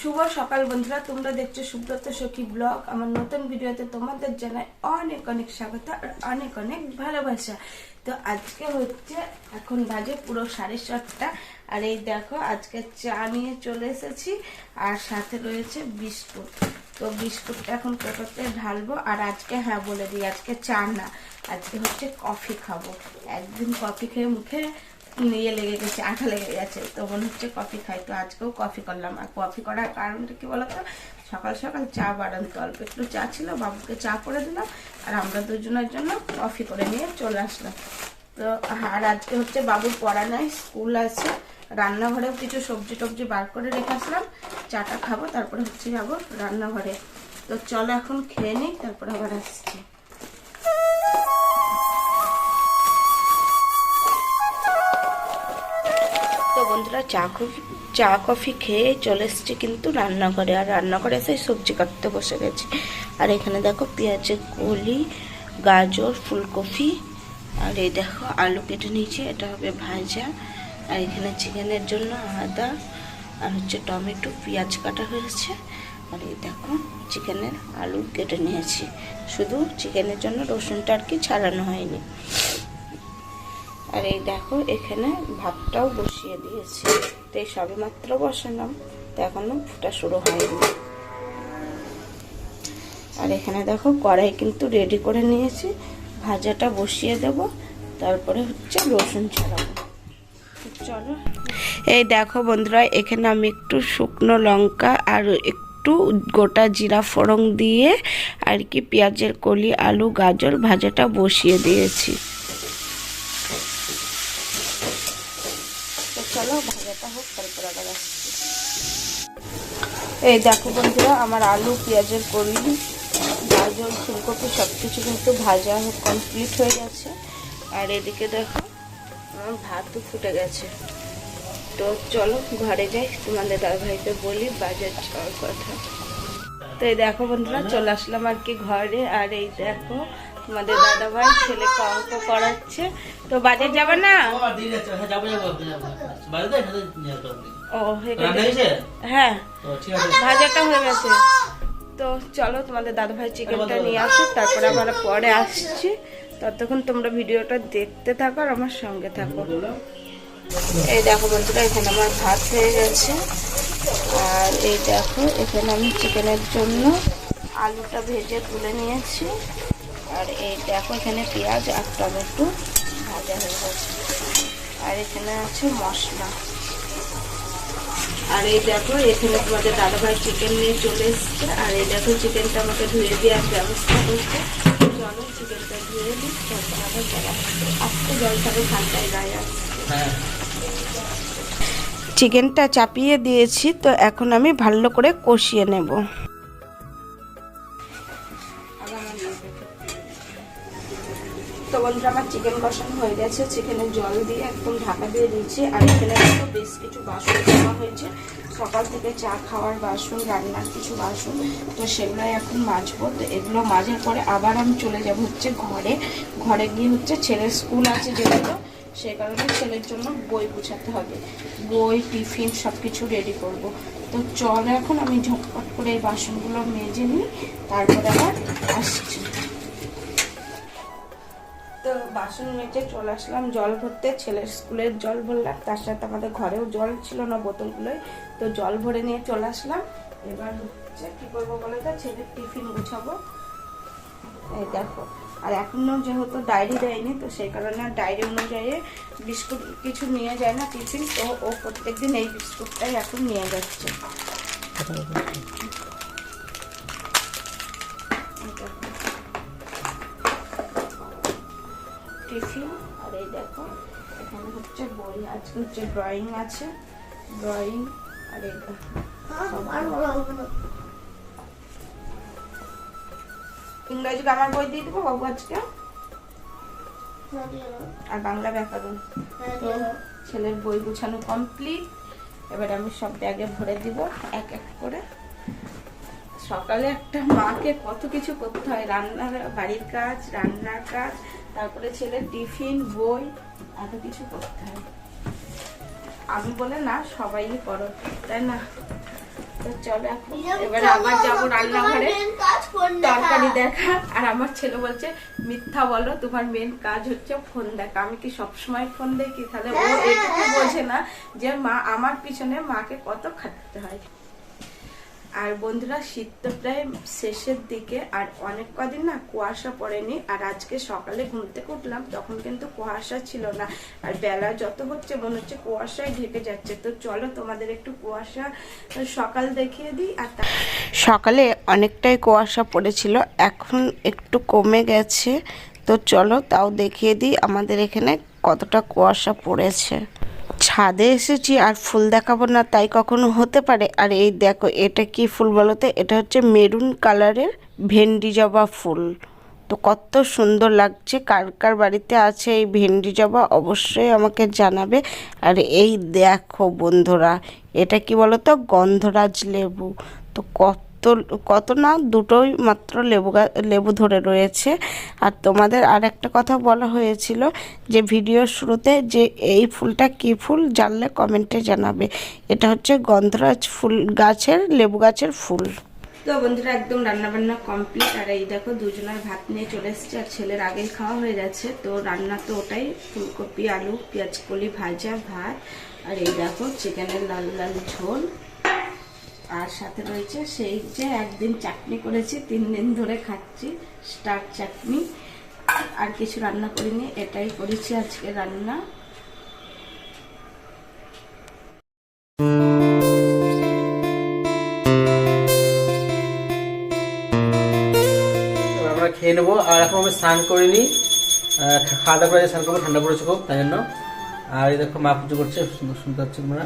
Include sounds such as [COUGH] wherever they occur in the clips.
শুভ সকাল বন্ধুরা, তোমরা দেখছ সুব্রত সখী ব্লগ। আমার নতুন ভিডিওতে তোমাদের জানাই অনেক অনেক স্বাগত আর অনেক অনেক ভালোবাসা। তো আজকে হচ্ছে এখন বাজে পুরো সাড়ে সাতটা। আর এই দেখো, আজকে চা নিয়ে চলে এসেছি আর সাথে রয়েছে বিস্কুট। তো বিস্কুটটা এখন পেপারতে ঢালবো আর আজকে হ্যাঁ বলে দিই, আজকে চা না, আজকে হচ্ছে কফি খাব। একদিন কফি খেয়ে মুখে ইয়ে লেগে গেছে, আঠা লেগে গেছে, তো মনে হচ্ছে কফি খাই তো আজকেও কফি করলাম। আর কফি করার কারণটা কি বলতো? সকাল সকাল চা বাড়ান তো অল্প একটু চা ছিল, বাবুকে চা করে দিলাম, আর আমরা দুজনের জন্য কফি করে নিয়ে চলে আসলাম। তো, আর আজকে হচ্ছে বাবুর পড়া নাই, স্কুল আছে রান্নাঘরেও কিছু সবজি টবজি বার করে রেখে আসলাম। চাটা খাব, তারপরে হচ্ছে যাব রান্নাঘরে। তো চলো এখন খেয়ে নিই, তারপরে আবার আসছি। বন্ধুরা, চা কফি চা কফি খেয়ে চলে এসেছি কিন্তু রান্নাঘরে। আর রান্নাঘরে এসে সবজি কাটতে বসে গেছি। আর এখানে দেখো পেঁয়াজের কলি, গাজর, ফুলকপি, আর এই দেখো আলু কেটে নিয়েছি, এটা হবে ভাজা। আর এখানে চিকেনের জন্য আদা আর হচ্ছে টমেটো পেঁয়াজ কাটা হয়েছে। আর এই দেখো, চিকেনের আলু কেটে নিয়েছি। শুধু চিকেনের জন্য রসুনটা আর কি ছাড়ানো হয়নি। আর এই দেখো, এখানে ভাতটাও বসিয়ে দিয়েছি। তো এই সবে মাত্র বসালাম, তো এখনও ফুটা শুরু হয়নি। আর এখানে দেখো, কড়াই কিন্তু রেডি করে নিয়েছি। ভাজাটা বসিয়ে দেব, তারপরে হচ্ছে রসুন ছাড়াবো। চলো। এই দেখো বন্ধুরা, এখানে আমি একটু শুকনো লঙ্কা আর একটু গোটা জিরা ফোড়ন দিয়ে আর কি পেঁয়াজের কলি, আলু, গাজর ভাজাটা বসিয়ে দিয়েছি। চলো, ভাজাটা হোক এই দেখো বন্ধুরা, আমার আলু, পেঁয়াজের কলি, গাজর, ফুলকপি সব কিছু কিন্তু ভাজা কমপ্লিট হয়ে গেছে। আর এদিকে দেখো আমার ভাতও ফুটে গেছে। তো চলো ঘরে যাই। তোমাদের দাদা ভাইকে বলি বাজার যাওয়ার কথা। তো এই দেখো বন্ধুরা চলে আসলাম আর কি ঘরে। আর এই দেখো তোমাদের দাদা ভাই ছেলেকে অঙ্ক করাচ্ছে। তো বাজার যাবে না? ও হ্যাঁ ভাজাটা হয়ে গেছে। তো চলো তোমাদের দাদা ভাই চিকেনটা নিয়ে আসুক তারপরে আবার পরে আসছি। ততক্ষণ তোমরা ভিডিওটা দেখতে থাকো আর আমার সঙ্গে থাকো। এই দেখো বন্ধুরা এখানে আমার ভাত হয়ে গেছে। আর এই দেখো এখানে আমি চিকেনের জন্য আলুটা ভেজে তুলে নিয়েছি। আর এই দেখো এখানে পেঁয়াজ আর টমেটো ভাজা হয়ে গেছে। আর এখানে আছে মশলা। আর এই দেখো এখানে তোমাদের দাদা ভাই চিকেন নিয়ে চলে এসছে। আর এই দেখো চিকেনটা আমাকে ধুয়ে দেওয়ার ব্যবস্থা করছে। চলো চিকেনটা ধুয়ে দিই তারপর আবার চলা আজকে ঠান্ডায় গায়ে চিকেনটা চাপিয়ে দিয়েছি তো এখন আমি ভালো করে কষিয়ে নেব। তো বন্ধুরা, আমার চিকেন কষানো হয়ে গেছে। চিকেনের জল দিয়ে একদম ঢাকা দিয়ে দিয়েছি। আর এখানে দেখো বেশ কিছু বাসন জমা হয়েছে। সকাল থেকে চা খাওয়ার বাসন, রান্নার কিছু বাসন, তো সেগুলোই এখন মাজবো। তো এগুলো মাজার পরে আবার আমি চলে যাব হচ্ছে ঘরে। ঘরে গিয়ে হচ্ছে ছেলের স্কুল আছে যেগুলো সেই কারণে ছেলের জন্য বই গুছাতে হবে। বই, টিফিন সব কিছু রেডি করব। তো চল এখন আমি ঝটপট করে এই বাসনগুলো মেজে নিই। তারপরে আবার আসছি। তো বাসন মেজে চলে আসলাম, জল ভরতে। ছেলের স্কুলের জল ভরলাম, তার সাথে আমাদের ঘরেও জল ছিল না বোতলগুলোয়। তো জল ভরে নিয়ে চলে আসলাম। এবার হচ্ছে কি করব বলে তো? ছেলের টিফিন গুছাবো। এই দেখো, আর এখনও যেহেতু ডায়েরি দেয়নি, তো সেই কারণে ডায়েরি অনুযায়ী বিস্কুট কিছু নিয়ে যায় না টিফিন। তো ও প্রত্যেক দিন এই বিস্কুটটাই এখন নিয়ে যাচ্ছে। টিফিন আর এই দেখো, এখানে হচ্ছে বই, আজকে হচ্ছে ড্রয়িং আছে। ড্রয়িং আর এই ইংরাজি গ্রামার বই। দিয়ে দেবো বাবু আজকে? আর বাংলা ব্যাকরণ ছেলের বই গুছানো কমপ্লিট এবার আমি সব ব্যাগে ভরে দিব, এক এক করে। সকালে একটা মাকে কত কিছু করতে হয়। রান্নার, বাড়ির কাজ, রান্নার কাজ তারপরে ছেলে টিফিন, বই এত কিছু করতে হয়। আমি বলে, না সবাই করো। তাই না? তো চলো এখন আর আমার ছেলে বলছে, মিথ্যা বলো, তোমার মেন কাজ হচ্ছে ফোন দেখা। আমি কি সবসময় ফোন দেখি? তাহলে বোঝে না যে মা, আমার পিছনে মাকে কত খাটতে হয়। আর বন্ধুরা শীত তো প্রায় শেষের দিকে, আর অনেক কদিন না কুয়াশা পড়েনি। আর আজকে সকালে ঘুম থেকে উঠলাম, তখন কিন্তু কুয়াশা ছিল না। আর বেলা যত হচ্ছে, মনে হচ্ছে কুয়াশায় ঢেকে যাচ্ছে। তো চলো তোমাদের একটু কুয়াশা সকাল দেখিয়ে দিই, আর সকালে অনেকটাই কুয়াশা পড়েছিল, এখন একটু কমে গেছে। তো চলো তাও দেখিয়ে দিই আমাদের এখানে কতটা কুয়াশা পড়েছে। ছাদে এসেছি আর ফুল দেখাবো না, তাই কখনো হতে পারে। আর এই দেখো, এটা কি ফুল বলো তো? এটা হচ্ছে মেরুন কালারের ভেন্ডি জবা ফুল। তো কত সুন্দর লাগছে, কার কার বাড়িতে আছে এই ভেন্ডি জবা অবশ্যই আমাকে জানাবে। আর এই দেখো বন্ধুরা, এটা কি বলো তো? গন্ধরাজ লেবু। তো কত কত না দুটোই মাত্র লেবু লেবু ধরে রয়েছে। আর তোমাদের আর একটা কথা বলা হয়েছিল যে ভিডিওর শুরুতে যে এই ফুলটা কি ফুল জানলে কমেন্টে জানাবে। এটা হচ্ছে গন্ধরাজ ফুল গাছের, লেবু গাছের ফুল। তো বন্ধুরা, একদম রান্না বান্না কমপ্লিট আর এই দেখো দুজনের ভাত নিয়ে চলে এসেছে। আর ছেলের আগেই খাওয়া হয়ে যাচ্ছে তো রান্না তো ওটাই, ফুলকপি, আলু পেঁয়াজকলি ভাজা, ভাত। আর এই দেখো, চিকেনের লাল লাল ঝোল। আর সাথে রয়েছে সেই যে একদিন চাটনি করেছি, তিন দিন ধরে খাচ্ছি, স্টার চাটনি। আর কিছু রান্না করিনি, এটাই করেছি আজকে রান্না। আমরা খেয়ে নেব। আর এখন আমি স্নান করিনি। খাওয়া দাওয়া করে স্নান করব, ঠান্ডা পড়েছে খুব, তাই জন্য। আর এই দেখো মা পুজো করছে, সুন্দর শুনতে পাচ্ছি তোমরা।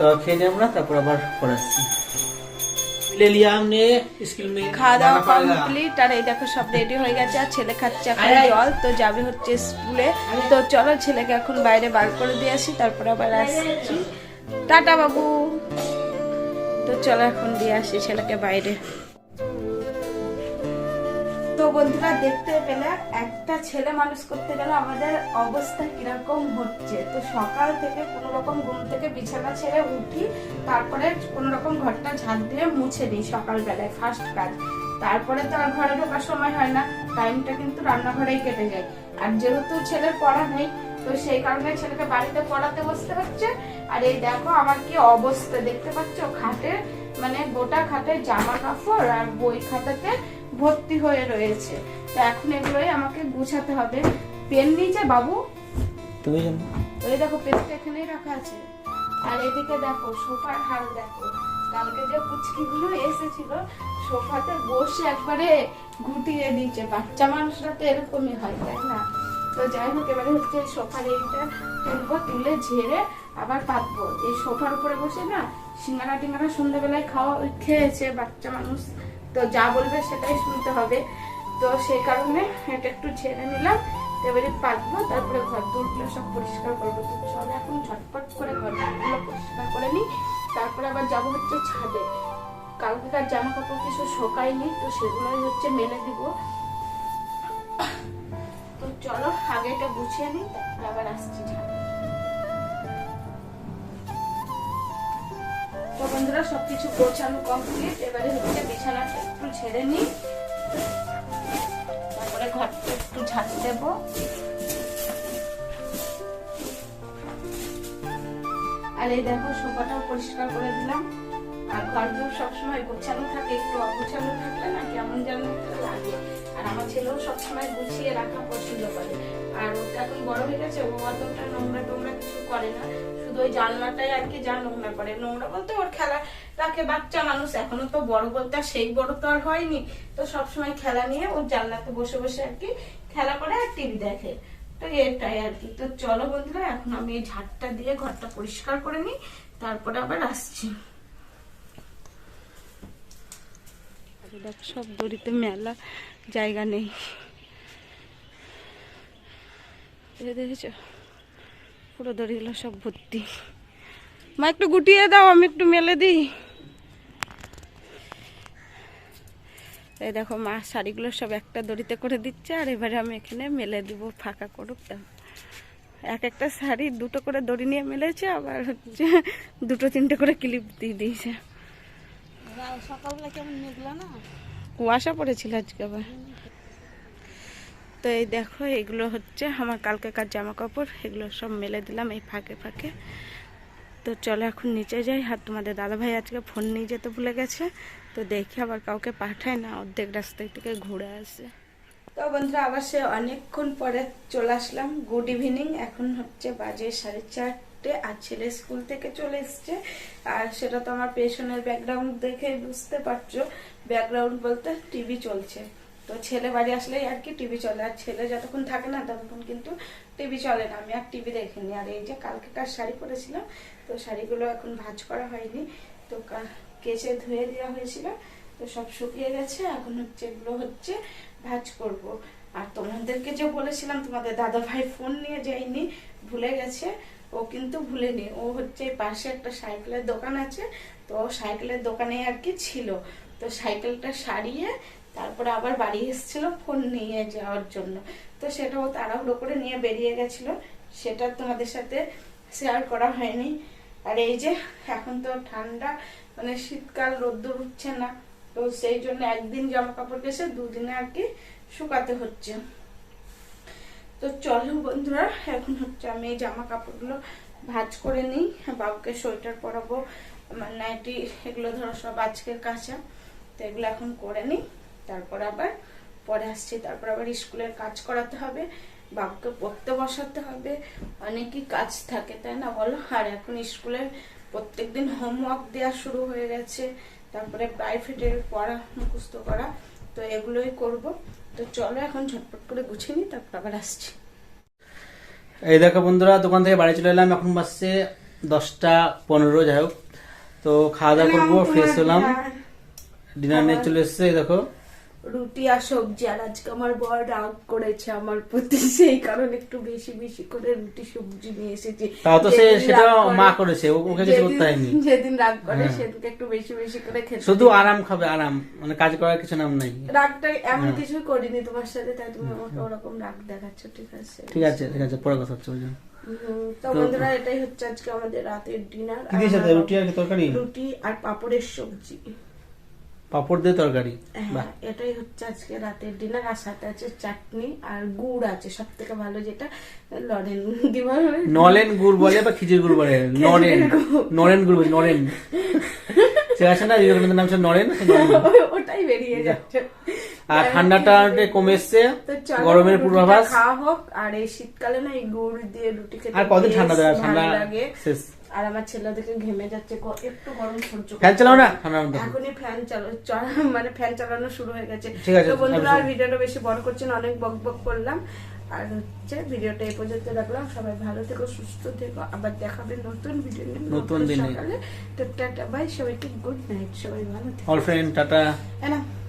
তো খেয়ে নিই আমরা তারপর আবার পরে আসছি ले लिया हमने स्किल में খাওয়া দাওয়া खाना पड़ेगा। কমপ্লিট আর এই দেখো সব রেডি হয়ে গেছে আর ছেলে খাচ্ছে এখন জল তো যাবে হচ্ছে স্কুলে তো চলো ছেলেকে এখন বাইরে বার করে দিয়ে আসি তারপর আবার আসছি টাটা বাবু তো চলো এখন দিয়ে আসি ছেলেকে বাইরে তো বন্ধুরা, দেখতে পেলে একটা ছেলে মানুষ করতে গেলে আমাদের অবস্থা কীরকম হচ্ছে? তো সকাল থেকে কোনো রকম ঘুম থেকে বিছানা ছেড়ে উঠি, তারপরে কোনো রকম ঘরটা ঝাঁট দিয়ে মুছে দিই সকালবেলায় ফার্স্ট কাজ। তারপরে তো আর ঘরে ঢোকার সময় হয় না টাইমটা কিন্তু রান্নাঘরেই কেটে যায়। আর যেহেতু ছেলের পড়া নেই, তো সেই কারণে ছেলেকে বাড়িতে পড়াতে বসতে হচ্ছে। আর এই দেখো আমার কি অবস্থা, দেখতে পাচ্ছ? খাটে মানে গোটা খাটে জামা কাপড় আর বই খাতাতে ভর্তি হয়ে রয়েছে। তো এখন এগুলোই আমাকে গুছাতে হবে। পেন নিচে বাবু। তুমি জানো? ওই দেখো পেনটা এখানেই রাখা আছে। আর এদিকে দেখো সোফার হাল দেখো। কালকে যে পুচকিগুলো এসেছিল সোফাতে বসে একবারে গুটিয়ে দিয়েছে। বাচ্চা মানুষরা তো এরকমই হয় তাই না? তো যাই হোক, এবারে হচ্ছে সোফার এইটা তুলবো, তুলে ঝেড়ে আবার পাতবো। এই সোফার উপরে বসে না সিঙ্গারা টিঙ্গারা সন্ধ্যাবেলায় খাওয়া খেয়েছে বাচ্চা মানুষ। তো যা বলবে সেটাই শুনতে হবে। তো সেই কারণে এটা একটু ঝেড়ে নিলাম, এবারে পাতবো, তারপরে ঘর দূরগুলো সব পরিষ্কার করব। তো চল এখন ঝটপট করে ঘর দূরগুলো পরিষ্কার করে নিই। তারপরে আবার যাব হচ্ছে ছাদে। কালকেকার জামা কাপড় কিছু শোকায়নি, তো সেগুলোই হচ্ছে মেলে দিব। চলো, আগে এটা গুছিয়ে নিই, তারপরে আবার আসছি তো বন্ধুরা, সবকিছু গোছানো কমপ্লিট এবারে হচ্ছে বিছানাটা একটু ছেড়ে নিই। তারপরে ঘরটা একটু ঝাঁট দেবো। আর এই দেখো, সোফাটাও পরিষ্কার করে দিলাম। আর ঘর দূর সবসময় গোছানো থাকে, একটু অগোছানো থাকলে না কেমন যেন একটা লাগে। আর আমার ছেলেও সবসময় গুছিয়ে রাখা পছন্দ করে। আর ওটা এখন বড় হয়ে গেছে, ও অতটা নোংরা টোংরা কিছু করে না। শুধু ওই জানলাটাই আর কি যা নোংরা করে। নোংরা বলতে ওর খেলা, তাকে বাচ্চা মানুষ, এখনও তো বড় বলতে সেই বড় তো আর হয়নি। তো সবসময় খেলা নিয়ে ওর জানলাতে বসে বসে আর কি খেলা করে আর টিভি দেখে। তো এটাই আর কি। তো চলো বন্ধুরা, এখন আমি এই ঝাড়টা দিয়ে ঘরটা পরিষ্কার করে নিই, তারপরে আবার আসছি। দেখো, সব দড়িতে মেলা জায়গা নেই। দেখেছ? পুরো দড়িগুলো সব ভর্তি। মা, একটু গুটিয়ে দাও, আমি একটু মেলে দিই। এই দেখো, মা শাড়িগুলো সব একটা দড়িতে করে দিচ্ছে, আর এবারে আমি এখানে মেলে দিব, ফাঁকা করুক দাও এক একটা শাড়ি দুটো করে দড়ি নিয়ে মেলেছে, আবার হচ্ছে দুটো, তিনটে করে ক্লিপ দিয়ে দিয়েছে। না? কুয়াশা পড়েছিল আজকে আবার। তো এই দেখো, এগুলো হচ্ছে আমার কালকেকার জামা কাপড় এগুলো সব মেলে দিলাম এই ফাঁকে ফাঁকে। তো চলো এখন নিচে যাই, আর তোমাদের দাদাভাই আজকে ফোন নিয়ে যেতে ভুলে গেছে। তো দেখি আবার কাউকে পাঠায় না, অর্ধেক রাস্তায় থেকে ঘুরে আসে। তো বন্ধুরা, আবার সে অনেকক্ষণ পরে চলে আসলাম। গুড ইভিনিং এখন হচ্ছে বাজে সাড়ে চারটে। আর ছেলে স্কুল থেকে চলে এসছে। আর সেটা তো আমার পেছনের ব্যাকগ্রাউন্ড দেখে বুঝতে পারছ। ব্যাকগ্রাউন্ড বলতে টিভি চলছে। তো ছেলে বাড়ি আসলেই আর কি টিভি চলে। আর ছেলে যতক্ষণ থাকে না ততক্ষণ কিন্তু টিভি চলে না। আমি আর টিভি দেখিনি। আর এই যে কালকে কার শাড়ি পরেছিলাম, তো শাড়িগুলো এখন ভাঁজ করা হয়নি। তো কেচে ধুয়ে দেওয়া হয়েছিল। তো সব শুকিয়ে গেছে। এখন হচ্ছে এগুলো হচ্ছে ভাঁজ করব। আর তোমাদেরকে যে বলেছিলাম, তোমাদের দাদা ভাই ফোন নিয়ে যায়নি, ভুলে গেছে। ও কিন্তু ভুলেনি। ও হচ্ছে পাশে একটা সাইকেলের দোকান আছে, তো সাইকেলের দোকানে আর কি ছিল। তো সাইকেলটা সারিয়ে তারপরে আবার বাড়ি এসেছিল ফোন নিয়ে যাওয়ার জন্য। তো সেটা ও তাড়াহুড়ো করে নিয়ে বেরিয়ে গেছিল। সেটা তোমাদের সাথে শেয়ার করা হয়নি। আর এই যে এখন তো ঠান্ডা মানে শীতকাল, রোদ্দুর উঠছে না। তো সেই জন্য একদিন জামা কাপড় কেসে দুদিনে আর কি শুকাতে হচ্ছে। তো চলো বন্ধুরা, এখন হচ্ছে আমি এই জামা কাপড়গুলো ভাঁজ করে নিই। বাবুকে সোয়েটার পরাবো, আমার নাইটি, এগুলো ধরো সব আজকের কাঁচা। তো এগুলো এখন করে নিই, তারপর আবার পরে আসছি। তারপর আবার স্কুলের কাজ করাতে হবে, বাবুকে পড়তে বসাতে হবে। অনেকই কাজ থাকে, তাই না বলো? আর এখন স্কুলের প্রত্যেকদিন হোমওয়ার্ক দেওয়া শুরু হয়ে গেছে, তারপরে প্রাইভেটের পড়া মুখস্থ করা, তো এগুলোই করব। তো চলো এখন ঝটপট করে গুছিয়ে নিই তারপর আবার আসছি। এই দেখো বন্ধুরা দোকান থেকে বাড়ি চলে এলাম এখন বাসছে দশটা পনেরো যাই হোক। তো খাওয়া দাওয়া করব ফ্রেশ হলাম। ডিনার নিয়ে চলে এসছে এই দেখো। রুটি আর সবজি আর আজকে আমার বর রাগ করেছে আমার প্রতি সেই কারণে একটু বেশি বেশি করে রুটি সবজি নিয়ে এসেছি। তাও তো সে সেটা মা করেছে ওকে কিছু করতে হয়নি। যেদিন- রাগ করে হ্যাঁ। সেদিনকে একটু বেশি বেশি করে খেতে শুধু আরাম খাবে আরাম। মানে কাজ করার কিছু নাম নাই। রাগটা এমন হ্যাঁ। কিছু করিনি তোমার সাথে তাই তুমি আমাকে ওরকম রাগ দেখাচ্ছ ঠিক আছে? ঠিক আছে ঠিক আছে পরে কথা হচ্ছে তো বন্ধুরা এটাই হচ্ছে আজকে আমাদের রাতের ডিনার সাথে? রুটি আর তরকারি? রুটি আর পাপড়ের সবজি। পাপড় দিয়ে তরকারি। হ্যাঁ এটাই হচ্ছে আজকে রাতের ডিনার আর সাথে আছে চাটনি আর গুড় আছে। সব থেকে ভালো যেটা লরেন নলেন গুড় বলে বা খিচুড়ি গুড় বলে? নরেন। নরেন গুড় বলে নরেন। সে আছে না নাম ছিল নরেন [LAUGHS] ওটাই বেরিয়ে যাচ্ছে। আর ঠান্ডাটা কমে এসছে। গরমের পূর্বাভাস। খাওয়া হোক। আর এই শীতকালে না এই গুড় দিয়ে রুটি খেতে আর কদিন ঠান্ডা ঠান্ডা লাগে। আর আমার ছেলে দেখে ঘেমে যাচ্ছে ক- একটু গরম সহ্য ফ্যান চালাও না? এখনই ফ্যান চালানো মানে ফ্যান চালানো শুরু হয়ে গেছে। ঠিক আছে, তো বন্ধুরা আর ভিডিওটা বেশি বড় করছেন অনেক বক বক করলাম। আর হচ্ছে ভিডিওটা এই পর্যন্ত রাখলাম। সবাই ভালো থেকো সুস্থ থেকো। আবার দেখাবে নতুন ভিডিও নিয়ে নতুন দিনে। তো টাটা বাই সবাইকে। গুড নাইট সবাই ভালো থেকো। All friend tata. হ্যাঁ